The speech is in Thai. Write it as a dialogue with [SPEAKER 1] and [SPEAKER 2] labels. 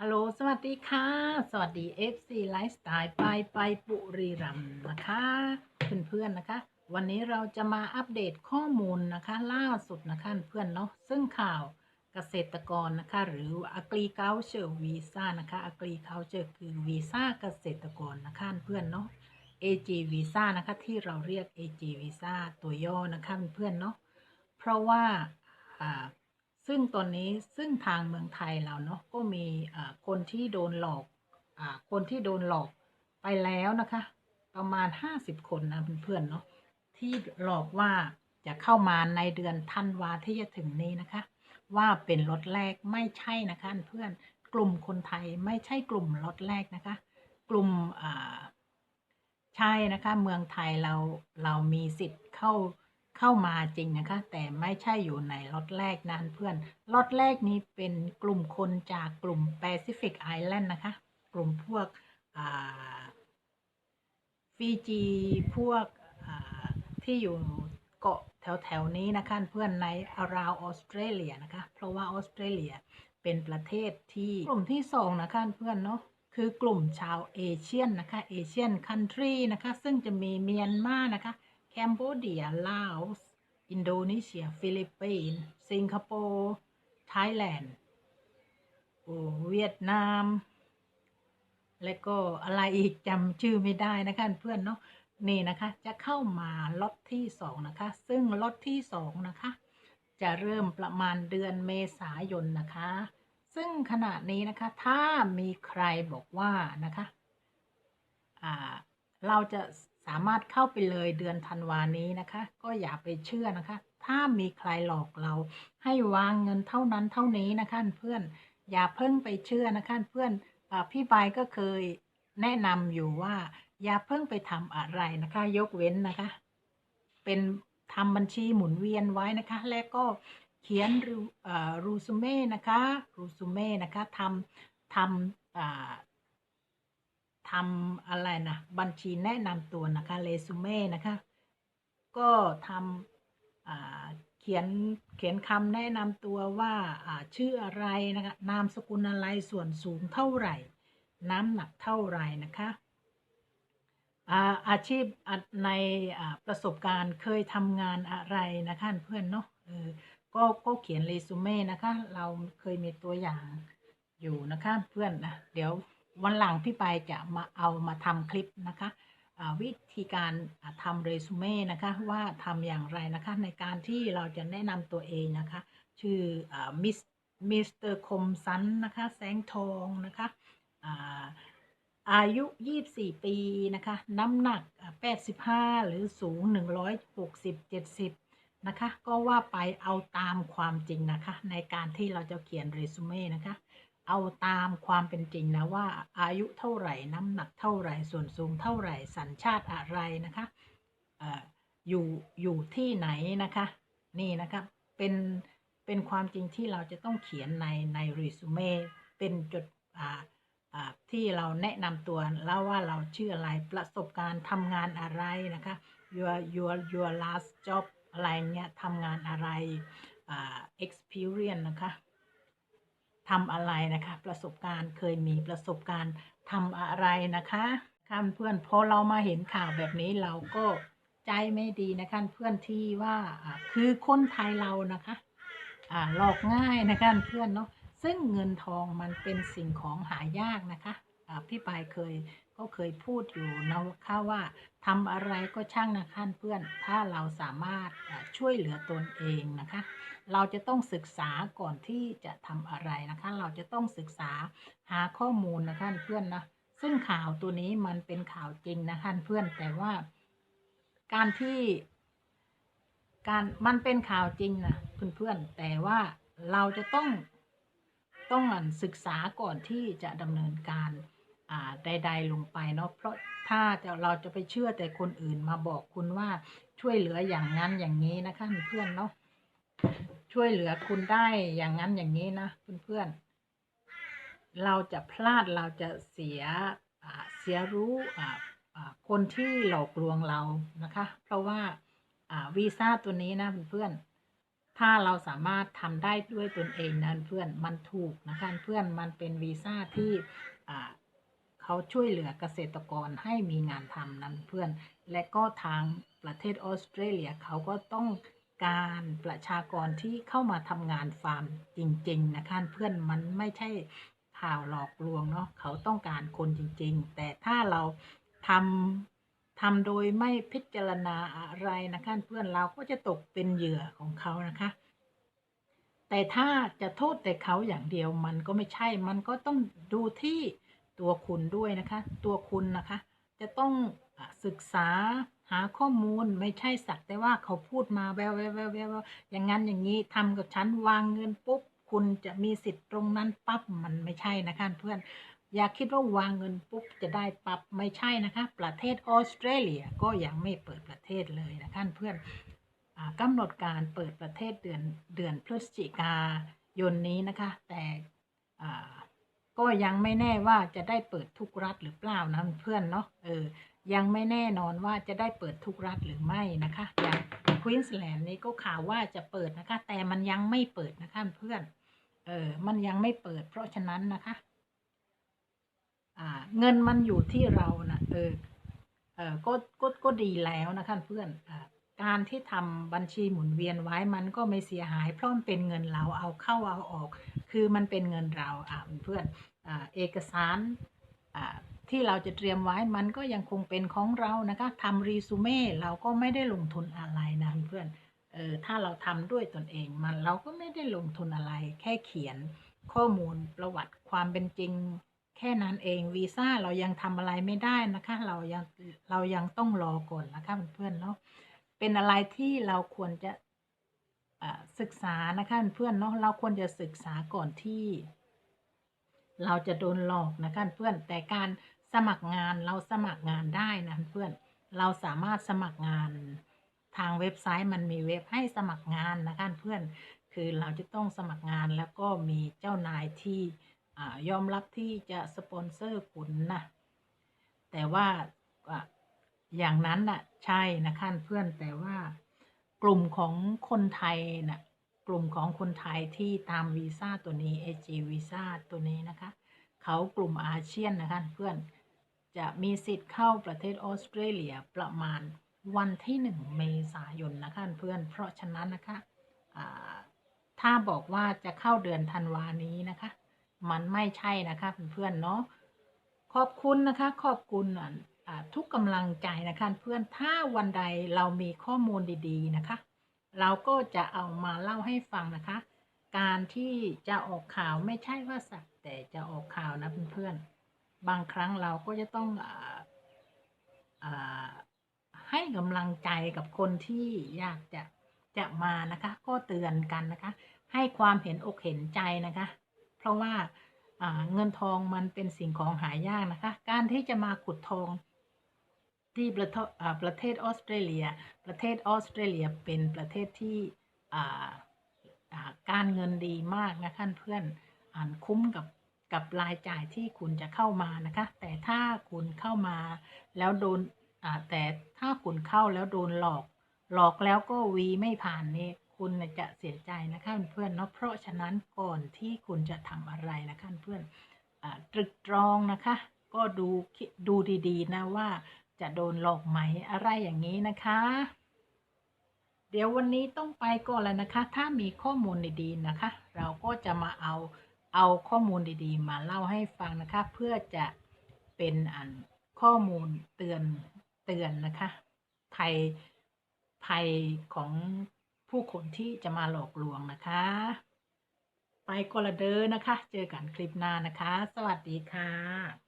[SPEAKER 1] ฮัลโหล สวัสดีค่ะ สวัสดี FC Lifestyle ไปไปปุรีรัมนะคะ เพื่อนๆนะคะ วันนี้เราจะมาอัปเดตข้อมูลนะคะ ล่าสุดนะคะเพื่อนเนาะซึ่งข่าวเกษตรกรนะคะ หรือ Agriculture Visa นะคะ Agriculture คือวีซ่าเกษตรกรนะคะเพื่อนเนาะ AG Visa นะคะที่เราเรียก AG Visa ตัวย่อนะคะเพื่อนเนาะเพราะว่าอ่า ซึ่งตอนนี้ซึ่งทางเมืองไทยเราเนาะก็มีคนที่โดนหลอกอคนที่โดนหลอกไปแล้วนะคะ ประมาณ 50 คนนะเพื่อนๆเนาะที่หลอกว่าจะเข้ามาในเดือนธันวาที่จะถึงนี้นะคะ ว่าเป็นรถแรกไม่ใช่นะคะเพื่อนกลุ่มคนไทยไม่ใช่กลุ่มรถแรกนะคะ กลุ่มใช่นะคะ เมืองไทยเราเรามีสิทธิ์เข้า เข้ามาจริงนะคะ แต่ไม่ใช่อยู่ในล็อตแรกนะเพื่อนล็อตแรกนี้เป็นกลุ่มคนจากกลุ่ม Pacific Island นะคะ กลุ่มพวกฟิจีพวกที่อยู่เกาะแถวแถวๆนี้นะคะเพื่อนใน around ออสเตรเลียนะคะ เพราะว่าออสเตรเลียเป็นประเทศที่กลุ่มที่สองนะคะเพื่อนเนาะคือกลุ่มชาวเอเชียนนะคะเอเชียนคันทรีนะคะ ซึ่งจะมีเมียนมานะคะ แคนเบเดียลาวส์อินโดนีเซียฟิลิปปินส์สิงคโปร์ไทยแลนด์โอ้เวียดนาม และก็อะไรอีกจำชื่อไม่ได้นะคะ เพื่อนเนาะนี่นะคะจะเข้ามาล็อตที่สองนะคะ ซึ่งล็อตที่สองนะคะ จะเริ่มประมาณเดือนเมษายนนะคะ ซึ่งขณะนี้นะคะ ถ้ามีใครบอกว่านะคะ อ่า เราจะ สามารถเข้าไปเลยเดือนธันวานี้นะคะ ก็อย่าไปเชื่อนะคะ ถ้ามีใครหลอกเรา ให้วางเงินเท่านั้นเท่านี้นะคะเพื่อนอย่าเพิ่งไปเชื่อนะคะเพื่อนอพี่บายก็เคยแนะนำอยู่ว่า อย่าเพิ่งไปทำอะไรนะคะ ยกเว้นนะคะ เป็นทำบัญชีหมุนเวียนไว้นะคะ แล้วก็เขียนรูรูซูเม่นะคะรูซูเม่นะคะทำทำ ทำอะไรนะบัญชีแนะนำตัวนะคะเรซูเม่นะคะ ก็ทำเขียนเขียนคำแนะนำตัวว่าชื่ออะไรนะคะนามสกุลอะไรส่วนสูงเท่าไหร่ น้ำหนักเท่าไหร่นะคะอาอาชีพในประสบการณ์เคยทำงานอะไรนะคะเพื่อนเนาะก็ก็เขียนเรซูเม่นะคะ เราเคยมีตัวอย่างอยู่นะคะเพื่อนนะเดี๋ยว วันหลังพี่ไปายจะมาเอามาทำคลิปนะคะวิธีการทำเรซูเม่นะคะว่าทำอย่างไรนะคะในการที่เราจะแนะนำตัวเองนะคะ ชื่อมิสมิสเตอร์คมสันนะคะแสงทองนะคะอายุ 24 ปีนะคะ น้ำหนัก 85 หรือสูง 160 70 นะคะ ก็ว่าไปเอาตามความจริงนะคะ ในการที่เราจะเขียนเรซูเม่นะคะ เอาตามความเป็นจริงนะว่าอายุเท่าไหร่น้ำหนักเท่าไหร่ส่วนสูงเท่าไหร่สัญชาติอะไรนะคะอยู่อยู่ที่ไหนนะคะ นี่นะคะเป็นเป็นความจริงที่เราจะต้องเขียนในในเรซูเม่เป็นจดที่เราแนะนำตัวแล้วว่าเราชื่ออะไรประสบการณ์ทำงานอะไรนะคะ your your your last job อะไรเงี้ยทำงานอะไรอ่า experience นะคะ ทำอะไรนะคะ ประสบการณ์เคยมีประสบการณ์ทำอะไรนะคะค่ะเพื่อนพอเรามาเห็นข่าวแบบนี้เราก็ใจไม่ดีนะคะเพื่อนที่ว่าอ่าคือคนไทยเรานะคะอ่าหลอกง่ายนะคะเพื่อนเนาะซึ่งเงินทองมันเป็นสิ่งของหายากนะคะอ่าพี่ปายเคย ก็เคยพูดอยู่นะคะว่าทำอะไรก็ช่างนะคะเพื่อน ถ้าเราสามารถช่วยเหลือตนเองนะคะ เราจะต้องศึกษาก่อนที่จะทำอะไรนะคะ เราจะต้องศึกษาหาข้อมูลนะคะเพื่อนนะซึ่งข่าวตัวนี้มันเป็นข่าวจริงนะคะเพื่อนแต่ว่า การที่การมันเป็นข่าวจริงนะเพื่อนๆแต่ว่าเราจะต้องต้องศึกษาก่อนที่จะดำเนินการ ใดๆลงไปเนาะเพราะถ้าเราจะไปเชื่อแต่คนอื่นมาบอกคุณว่าช่วยเหลืออย่างนั้นอย่างนี้นะคะเพื่อนเนาะช่วยเหลือคุณได้อย่างนั้นอย่างนี้นะเพื่อนๆเราจะพลาดเราจะเสียเสียรู้คนที่หลอกลวงเรานะคะ เพราะว่าวีซ่าตัวนี้นะเพื่อนๆถ้าเราสามารถทำได้ด้วยตนเองนั้นเพื่อนมันถูกนะคะเพื่อนมันเป็นวีซ่าที่อ่า เขาช่วยเหลือเกษตรกรให้มีงานทำนั้นเพื่อน และก็ทางประเทศออสเตรเลียเขาก็ต้องการประชากรที่เข้ามาทำงานฟาร์มจริง ๆ นะคะเพื่อนมันไม่ใช่ข่าวหลอกลวงเนาะเขาต้องการคนจริง ๆ แต่ถ้าเราทำทำโดยไม่พิจารณาอะไรนะคะเพื่อนเราก็จะตกเป็นเหยื่อของเขานะคะแต่ถ้าจะโทษแต่เขาอย่างเดียวมันก็ไม่ใช่ มันก็ต้องดูที่ ตัวคุณด้วยนะคะ ตัวคุณนะคะ จะต้องศึกษาหาข้อมูลไม่ใช่สักแต่ว่าเขาพูดมาแววแววแววแววอย่างนั้นอย่างนี้ทำกับฉันวางเงินปุ๊บคุณจะมีสิทธิ์ตรงนั้นปั๊บมันไม่ใช่นะคะเพื่อนอย่าคิดว่าวางเงินปุ๊บจะได้ปรับไม่ใช่นะคะ ประเทศออสเตรเลียก็ยังไม่เปิดประเทศเลยนะคะเพื่อนอากำหนดการเปิดประเทศเดือนเดือนพฤศจิกายนนี้นะคะ แต่ ก็ยังไม่แน่ว่าจะได้เปิดทุกรัฐหรือเปล่านะเพื่อนเนาะเออยังไม่แน่นอนว่าจะได้เปิดทุกรัฐหรือไม่นะคะอย่างควีนสแลนด์นี้ก็ข่าวว่าจะเปิดนะคะ แต่มันยังไม่เปิดนะคะเพื่อนเออมันยังไม่เปิด เพราะฉะนั้นนะคะ อ่า เงินมันอยู่ที่เรานะเออเออก็ก็ก็ดีแล้วนะคะเพื่อนอ่า การที่ทำบัญชีหมุนเวียนไว้มันก็ไม่เสียหาย เพราะมันเป็นเงินเราเอาเข้าเอาออก คือมันเป็นเงินเราอ่าเพื่อนอเอกสารที่เราจะเตรียมไว้มันก็ยังคงเป็นของเรานะคะทำรีสูเม่เราก็ไม่ได้ลงทุนอะไรนะเพื่อนเออถ้าเราทำด้วยตนเองมันเราก็ไม่ได้ลงทุนอะไร แค่เขียนข้อมูลประวัติความเป็นจริง แค่นั้นเองวีซ่าเรายังทำอะไรไม่ได้นะคะ เรายังเรายังต้องรอก่อนนะคะเพื่อนๆเนาะ เป็นอะไรที่เราควรจะศึกษานะคะเพื่อนเนาะเราควรจะศึกษาก่อนที่ เราจะโดนหลอกนะคะเพื่อนแต่การสมัครงานเราสมัครงานได้นะเพื่อนเราสามารถสมัครงานทางเว็บไซต์มันมีเว็บให้สมัครงานนะคะเพื่อนคือเราจะต้องสมัครงานแล้วก็มีเจ้านายที่อยอมรับที่จะสปอนเซอร์คุณนะแต่ว่า อย่างนั้นน่ะ ใช่นะคะเพื่อนแต่ว่ากลุ่มของคนไทยน่ะกลุ่มของคนไทยที่ตามวีซ่าตัวนี้ AG วีซ่าตัวนี้นะคะเขากลุ่มอาเซียนนะคะเพื่อนจะมีสิทธิ์เข้าประเทศออสเตรเลียประมาณวันที่หนึ่งเมษายนนะคะเพื่อนเพราะฉะนั้นนะคะถ้าบอกว่าจะเข้าเดือนธันวานี้นะคะ มันไม่ใช่นะคะเพื่อนๆเนาะขอบคุณนะคะ ขอบคุณ ทุกกำลังใจนะคะเพื่อนถ้าวันใดเรามีข้อมูลดีๆนะคะ เราก็จะเอามาเล่าให้ฟังนะคะ การที่จะออกข่าวไม่ใช่ว่าสักแต่จะออกข่าวนะเพื่อนๆบางครั้งเราก็จะต้องออให้กำลังใจกับคนที่อยากจะจะมานะคะ ก็เตือนกันนะคะ ให้ความเห็นอกเห็นใจนะคะ เพราะว่าเงินทองมันเป็นสิ่งของหายากนะคะ การที่จะมาขุดทอง ที่ประเทศอ่าประเทศออสเตรเลีย ประเทศออสเตรเลียเป็นประเทศที่การเงินดีมากนะคะเพื่อนอ่านคุ้มกับกับรายจ่ายที่คุณจะเข้ามานะคะ แต่ถ้าคุณเข้ามาแล้วโดนแต่ถ้าคุณเข้าแล้วโดนหลอก หลอกแล้วก็วีไม่ผ่านนี่คุณจะเสียใจนะคะเพื่อนเนาะเพราะฉะนั้นก่อนที่คุณจะทำอะไรนะคะเพื่อนอตรึกตรองนะคะ ก็ดูดูดีๆนะว่า จะโดนหลอกไหมอะไรอย่างนี้นะคะ เดี๋ยววันนี้ต้องไปก่อนแล้วนะคะ ถ้ามีข้อมูลดีๆนะคะ เราก็จะมาเอาเอาข้อมูลดีๆ มาเล่าให้ฟังนะคะ เพื่อจะเป็นอันข้อมูลเตือนเตือนนะคะภัยภัยของผู้คนที่จะมาหลอกลวงนะคะ ไปกอละเดอนะคะ เจอกันคลิปหน้านะคะ สวัสดีค่ะ